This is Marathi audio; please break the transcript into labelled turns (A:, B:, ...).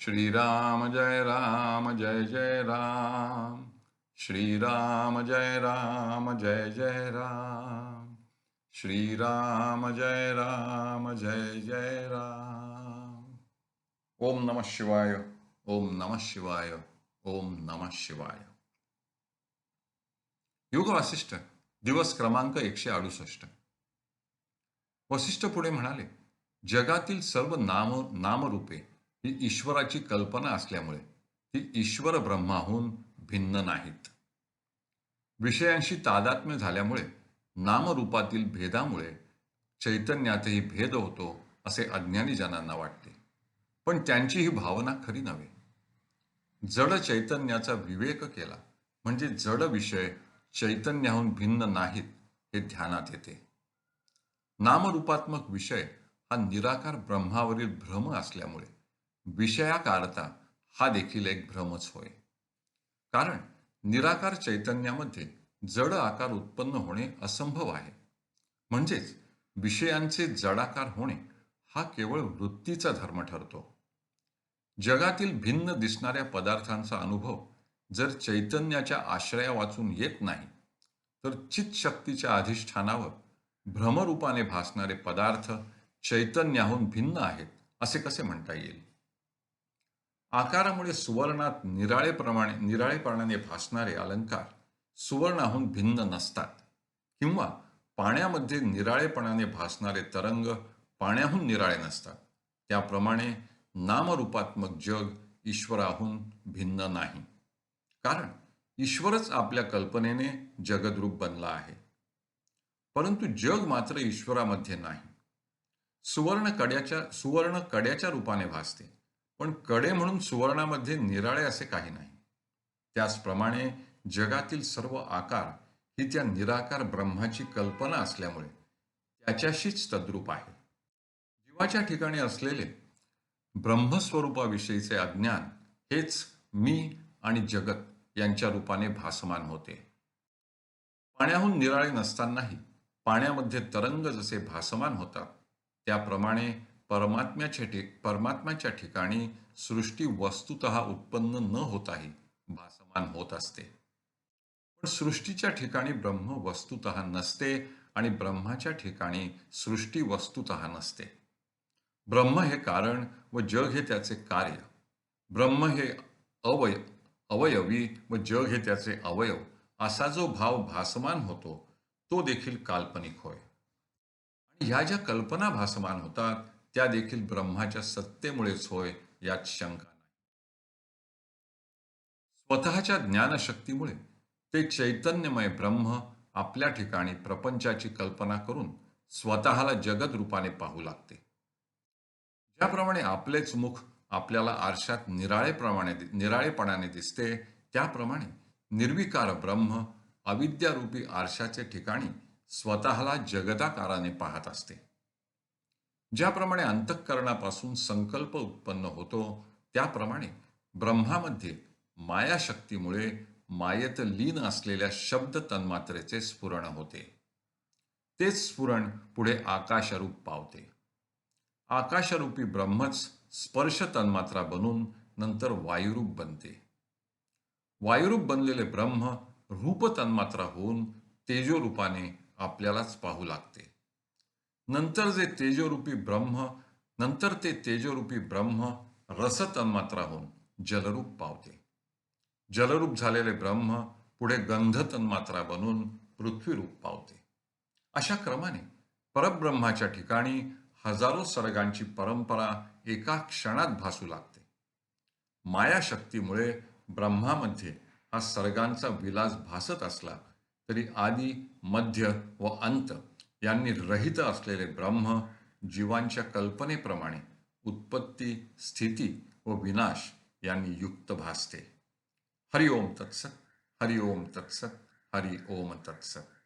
A: श्रीराम जय राम जय जय राम। श्रीराम जय राम जय जय राम। श्रीराम जय राम जय जय राम। ओम नमः शिवाय ओम नमः शिवाय ओम नमः शिवाय। योग वासिष्ठ दिवस क्रमांक एकशे अडुसष्ट. वसिष्ठ पुढे म्हणाले जगातील सर्व नाम नामरूपे ही ईश्वराची कल्पना असल्यामुळे ती ईश्वर ब्रह्माहून भिन्न नाहीत. विषयांशी तादात्म्य झाल्यामुळे नामरूपातील भेदामुळे चैतन्यातही भेद होतो असे अज्ञानी जनांना वाटते. पण त्यांची ही भावना खरी नव्हे. जड चैतन्याचा विवेक केला म्हणजे जड विषय चैतन्याहून भिन्न नाहीत हे ध्यानात येते. नामरूपात्मक विषय हा निराकार ब्रह्मावरील भ्रम असल्यामुळे विषयाकारता हा देखील एक भ्रमच होय. कारण निराकार चैतन्यामध्ये जड आकार उत्पन्न होणे असंभव आहे. म्हणजेच विषयांचे जडाकार होणे हा केवळ वृत्तीचा धर्म ठरतो. जगातील भिन्न दिसणाऱ्या पदार्थांचा अनुभव जर चैतन्याच्या आश्रया वाचून येत नाही तर चित शक्तीच्या अधिष्ठानावर भ्रमरूपाने भासणारे पदार्थ चैतन्याहून भिन्न आहेत असे कसे म्हणता येईल? आकारामुळे सुवर्णात निराळेप्रमाणे निराळेपणाने भासणारे अलंकार सुवर्णाहून भिन्न नसतात. किंवा पाण्यामध्ये निराळेपणाने भासणारे तरंग पाण्याहून निराळे नसतात. त्याप्रमाणे नामरूपात्मक जग ईश्वराहून भिन्न नाही. कारण ईश्वरच आपल्या कल्पनेने जगद्रूप बनला आहे. परंतु जग मात्र ईश्वरामध्ये नाही. सुवर्ण कड्याच्या सुवर्ण कड्याच्या रूपाने भासते. पण कडे म्हणून सुवर्णामध्ये निराळे असे काही नाही. त्याचप्रमाणे जगातील सर्व आकार ही त्या निराकार ब्रह्माची कल्पना असल्यामुळे त्याच्याशीच तद्रूप आहे. जीवाच्या ठिकाणी असलेले ब्रह्मस्वरूपाविषयीचे अज्ञान हेच मी आणि जगत यांच्या रूपाने भासमान होते. पाण्याहून निराळे नसतानाही पाण्यामध्ये तरंग जसे भासमान होतात त्याप्रमाणे परमात्म्याच्या ठि परमात्म्याच्या ठिकाणी सृष्टी वस्तुत उत्पन्न न होताही भासमान होत असते. पण सृष्टीच्या ठिकाणी ब्रह्म वस्तुत नसते आणि ब्रह्माच्या ठिकाणी सृष्टी वस्तुत नसते. ब्रह्म हे कारण व जग हे त्याचे कार्य. ब्रह्म हे अवय अवयवी व जग हे त्याचे अवयव. असा जो भाव भासमान होतो तो देखील काल्पनिक होय. आणि ह्या ज्या कल्पना भासमान होतात त्या देखील ब्रह्माच्या सत्तेमुळेच होय यात शंका नाही. स्वतःच्या ज्ञानशक्तीमुळे ते चैतन्यमय ब्रह्म आपल्या ठिकाणी प्रपंचाची कल्पना करून स्वतःला जगद रूपाने पाहू लागते. ज्याप्रमाणे आपलेच मुख आपल्याला आरशात निराळेप्रमाणे निराळेपणाने दिसते त्याप्रमाणे निर्विकार ब्रह्म अविद्यारूपी आरशाचे ठिकाणी स्वतःला जगदाकाराने पाहत असते. ज्याप्रमाणे अंतःकरणापासून संकल्प उत्पन्न होतो त्याप्रमाणे ब्रह्मामध्ये मायाशक्तीमुळे मायेत लीन असलेल्या शब्द तन्मात्रेचे स्फुरण होते. तेच स्फुरण पुढे आकाशरूप पावते. आकाशरूपी ब्रह्मच स्पर्श तन्मात्रा बनून नंतर वायुरूप बनते. वायुरूप बनलेले ब्रह्म रूप तन्मात्रा होऊन तेजोरूपाने आपल्यालाच पाहू लागते. नंतर जे तेजोरूपी ब्रह्म नंतर ते तेजोरूपी ब्रह्म रस तन्मात्रा होऊन जलरूप पावते. जलरूप झालेले ब्रह्म पुढे गंध तन्मात्रा बनून पृथ्वीरूप पावते. अशा क्रमाने परब्रह्माच्या ठिकाणी हजारो सर्गांची परंपरा एका क्षणात भासू लागते. मायाशक्तीमुळे ब्रह्मामध्ये हा सर्गांचा विलास भासत असला तरी आदी मध्य व अंत यांनी रहित असलेले ब्रह्म जीवांच्या कल्पनेप्रमाणे उत्पत्ती स्थिती व विनाश यांनी युक्त भासते. हरि ओम तत्सत हरि ओम तत्सत हरि ओम तत्सत